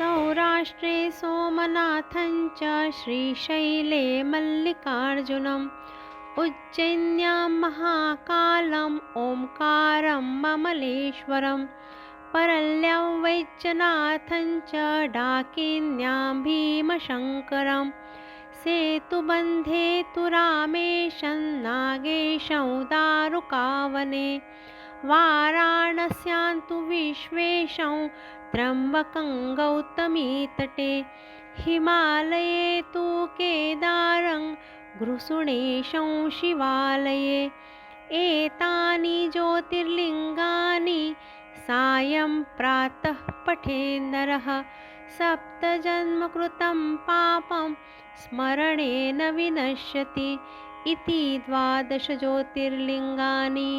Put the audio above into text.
महाराष्ट्रे सोमनाथं च श्रीशैले मल्लिकार्जुनम् उज्जैन्यां महाकालम् ओङ्कारं ममलेश्वरं। परल्यं वैद्यनाथं च डाकिन्यां भीमशङ्करं। सेतुबन्धे तु रामेशं नागेशं दारुकावने वाराणस्यां तु विश्वेशं त्र्यम्बकं गौतमीतटे हिमालये तु केदारं घृसुणेशं शिवालये। एतानि ज्योतिर्लिङ्गानि सायं प्रातः पठे नरः सप्तजन्मकृतं पापं स्मरणेन विनश्यति इति द्वादश ज्योतिर्लिङ्गानि